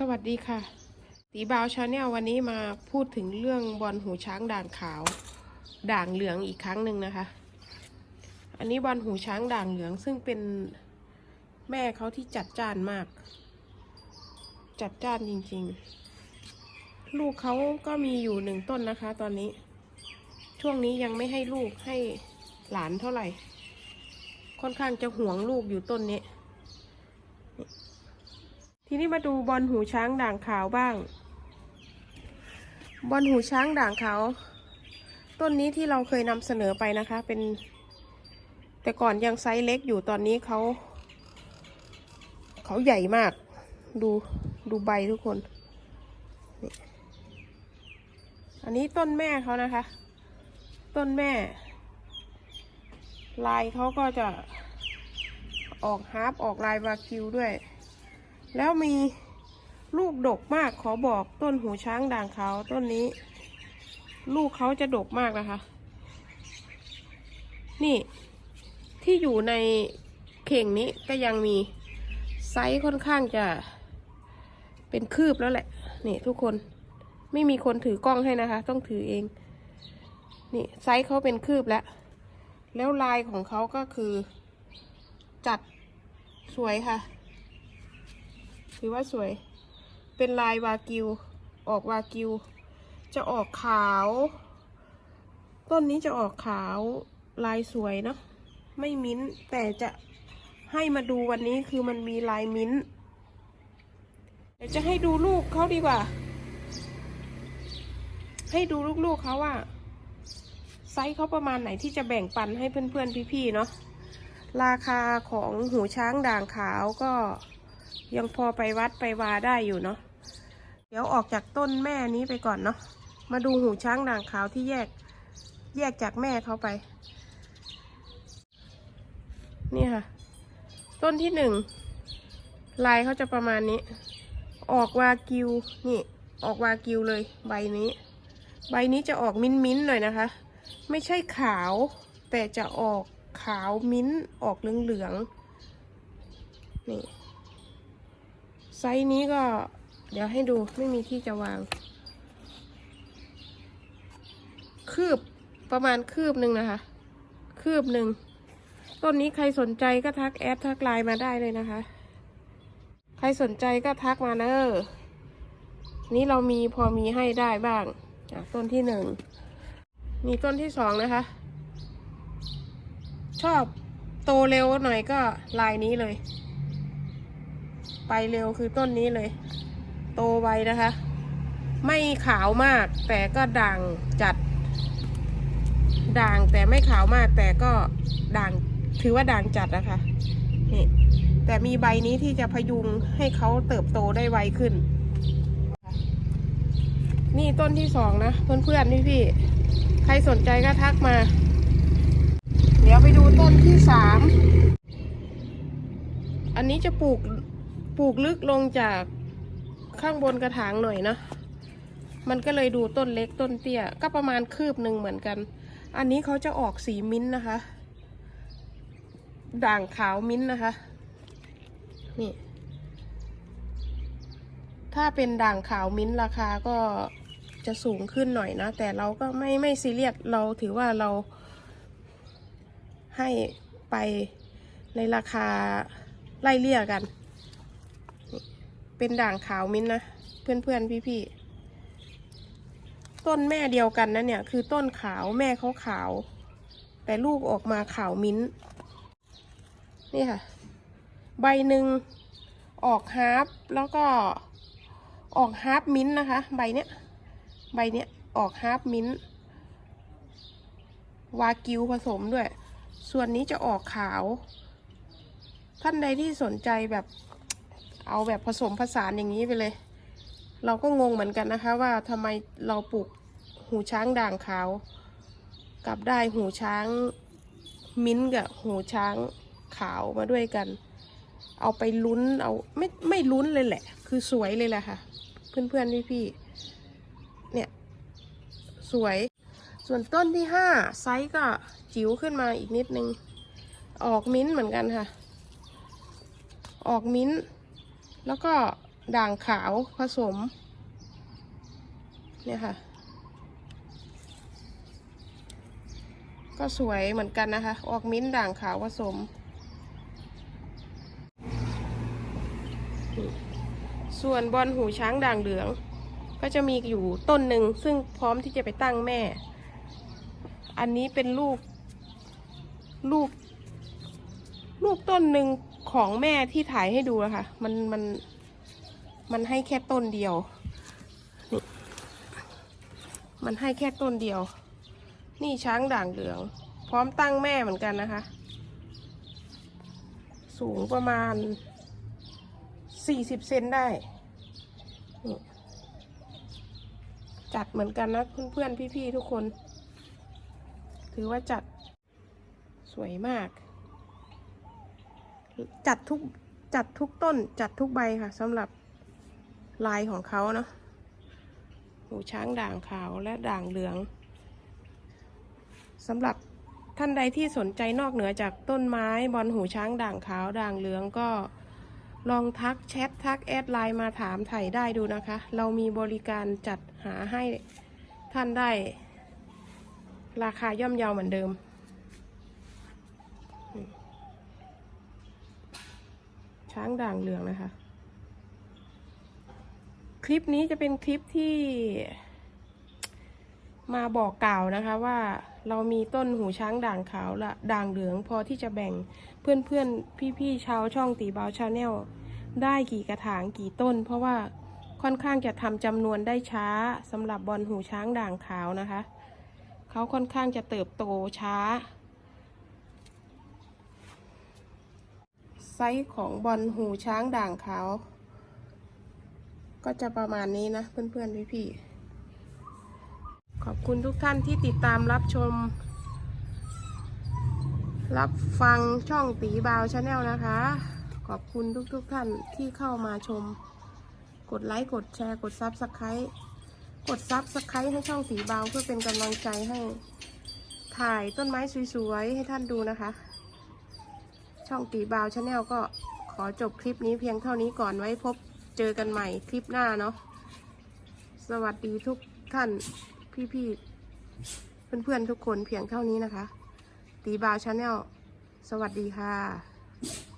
สวัสดีค่ะ ตีบาวชาแนลวันนี้มาพูดถึงเรื่องบอลหูช้างด่างขาว ด่างเหลืองอีกครั้งหนึ่งนะคะ อันนี้บอลหูช้างด่างเหลืองซึ่งเป็นแม่เขาที่จัดจ้านมาก จัดจ้านจริงๆ ลูกเขาก็มีอยู่หนึ่งต้นนะคะ ตอนนี้ ช่วงนี้ยังไม่ให้ลูกให้หลานเท่าไหร่ ค่อนข้างจะห่วงลูกอยู่ต้นนี้ ทีนี้มาดูบอลหูช้างด่างขาวบ้าง บอลหูช้างด่างขาว ต้นนี้ที่เราเคยนำเสนอไปนะคะ เป็น แต่ก่อนยังไซส์เล็กอยู่ตอนนี้เขาเขาใหญ่มาก ดูดูใบทุกคนนี่อันนี้ต้นแม่เขานะคะ ต้นแม่ ลายเขาก็จะออกฮาร์ปออกลายวาคิวด้วย แล้วมีลูกดกมากขอบอกต้นหูช้างด่างขาวต้นนี้ ลูกเขาจะดกมากนะคะ นี่ที่อยู่ในเข่งนี้ก็ยังมีไซส์ค่อนข้างจะเป็นคืบแล้วแหละ นี่ทุกคนไม่มีคนถือกล้องให้นะคะ ต้องถือเอง นี่ไซส์เขาเป็นคืบแล้ว แล้วลายของเขาก็คือจัดสวยค่ะ ถือว่าสวย เป็นลายวากิว ออกวากิว จะออกขาว ต้นนี้จะออกขาวลายสวยเนาะ ไม่มิ้นแต่จะให้มาดูวันนี้คือมันมีลายมิ้นเดี๋ยวจะให้ดูลูกเขาดีกว่า ให้ดูลูกๆเขาว่าไซส์เขาประมาณไหนที่จะแบ่งปันให้เพื่อนๆพี่ๆเนาะ ราคาของหูช้างด่างขาวก็ ยังพอไปวัดไปวาได้อยู่เนาะเดี๋ยวออกจากต้นแม่นี้ไปก่อนเนาะมาดูหูช้างด่างขาวที่แยกแยกจากแม่เขาไป นี่ค่ะ ต้นที่หนึ่งลายเขาจะประมาณนี้ ออกวากิวนี่ ออกวากิวเลย ใบนี้ ใบนี้จะออกมิ้นมิ้นหน่อยนะคะ ไม่ใช่ขาว แต่จะออกขาวมิ้นท์ออกเหลืองๆนี่ ไซส์นี้ก็ เดี๋ยวให้ดูไม่มีที่จะวาง คืบประมาณคืบหนึ่งนะคะ คืบหนึ่ง ต้นนี้ใครสนใจก็ทักแอดทักไลน์มาได้เลยนะคะ ใครสนใจก็ทักมาเนอะนี่เรามีพอมีให้ได้บ้างอะต้นที่หนึ่ง มีต้นที่สองนะคะ ชอบโตเร็วหน่อยก็ลายนี้เลย ไปเร็วคือต้นนี้เลย โตไวนะคะ ไม่ขาวมากแต่ก็ด่างจัด ด่างแต่ไม่ขาวมากแต่ก็ด่างถือว่าด่างจัดนะคะนี่แต่มีใบนี้ที่จะพยุงให้เขาเติบโตได้ไวขึ้น นี่ต้นที่สองนะ เพื่อนๆนี่พี่ๆใครสนใจก็ทักมา เดี๋ยวไปดูต้นที่สามอันนี้จะปลูก ปลูกลึกลงจากข้างบนกระถางหน่อยนะ มันก็เลยดูต้นเล็กต้นเตี้ย ก็ประมาณคืบหนึ่งเหมือนกัน อันนี้เขาจะออกสีมิ้นนะคะ ด่างขาวมิ้นนะคะ นี่ ถ้าเป็นด่างขาวมิ้นราคาก็จะสูงขึ้นหน่อยนะ แต่เราก็ไม่ไม่ซีเรียส เราถือว่าเราให้ไปในราคาไล่เลี่ยกัน เป็นด่างขาวมิ้นนะ เพื่อนๆ พี่ๆ ต้นแม่เดียวกันนะเนี่ย คือต้นขาวแม่เขาขาว แต่ลูกออกมาขาวมิ้น นี่ค่ะ ใบหนึ่งออกฮาร์ปแล้วก็ออกฮาร์ปมิ้นนะคะ ใบเนี้ย ใบเนี้ยออกฮาร์ปมิ้น วากิวผสมด้วย ส่วนนี้จะออกขาว ท่านใดที่สนใจแบบ เอาแบบผสมผสานอย่างนี้ไปเลย เราก็งงเหมือนกันนะคะว่าทำไมเราปลูกหูช้างด่างขาวกับได้หูช้างมิ้นกับหูช้างขาวมาด้วยกัน เอาไปลุ้นเอาไม่ไม่ลุ้นเลยแหละ คือสวยเลยแหละค่ะ เพื่อนๆพี่ๆเนี่ยสวยส่วนต้นที่ห้าไซส์ก็จิ๋วขึ้นมาอีกนิดนึง ออกมิ้นเหมือนกันค่ะ ออกมิ้นท แล้วก็ด่างขาวผสม เนี่ยค่ะ ก็สวยเหมือนกันนะคะ ออกมิ้นด่างขาวผสม ส่วนบอลหูช้างด่างเหลือง ก็จะมีอยู่ต้นหนึ่งซึ่งพร้อมที่จะไปตั้งแม่ อันนี้เป็นลูก ลูก ลูกต้นหนึ่ง ของแม่ที่ถ่ายให้ดูนะคะมันมันมันให้แค่ต้นเดียวนี่มันให้แค่ต้นเดียว นี่ช้างด่างเหลือง พร้อมตั้งแม่เหมือนกันนะคะ สูงประมาณสี่สิบเซนได้ จัดเหมือนกันนะเพื่อนๆ พี่ๆ ทุกคน ถือว่าจัดสวยมาก จัดทุกจัดทุกต้นจัดทุกใบค่ะสำหรับลายของเขาเนาะหูช้างด่างขาวและด่างเหลืองสำหรับท่านใดที่สนใจนอกเหนือจากต้นไม้บอลหูช้างด่างขาวด่างเหลืองก็ลองทักแชททักแอดไลน์มาถามไถ่ได้ดูนะคะ เรามีบริการจัดหาให้ท่านได้ ราคาย่อมเยาเหมือนเดิม ช้างด่างเหลืองนะคะ คลิปนี้จะเป็นคลิปที่ มาบอกกล่าวนะคะว่าเรามีต้นหูช้างด่างขาวละด่างเหลืองพอที่จะแบ่งเพื่อนเพื่อนพี่พี่ๆชาวช่องตีบาวชาแนลได้กี่กระถางกี่ต้น เพราะว่าค่อนข้างจะทำจำนวนได้ช้าสำหรับบอลหูช้างด่างขาวนะคะ เขาค่อนข้างจะเติบโตช้า ไซส์ของบอลหูช้างด่างขาว ก็จะประมาณนี้นะ เพื่อนๆพี่ๆขอบคุณทุกท่านที่ติดตามรับชม รับฟังช่องตีบาวชาแนลนะคะ ขอบคุณทุกๆทท่านที่เข้ามาชม กดไลค์ กดแชร์ กดซับสไครต์กดซับสไครต์ให้ช่องตีบาวเพื่อเป็นกำลังใจให้ ถ่ายต้นไม้สวยๆ ให้ท่านดูนะคะ ช่องตีบาวชาแนลก็ขอจบคลิปนี้เพียงเท่านี้ก่อนไว้พบเจอกันใหม่คลิปหน้าเนาะสวัสดีทุกท่านพี่ๆเพื่อนๆทุกคนเพียงเท่านี้นะคะ ตีบาวชาแนลสวัสดีค่ะ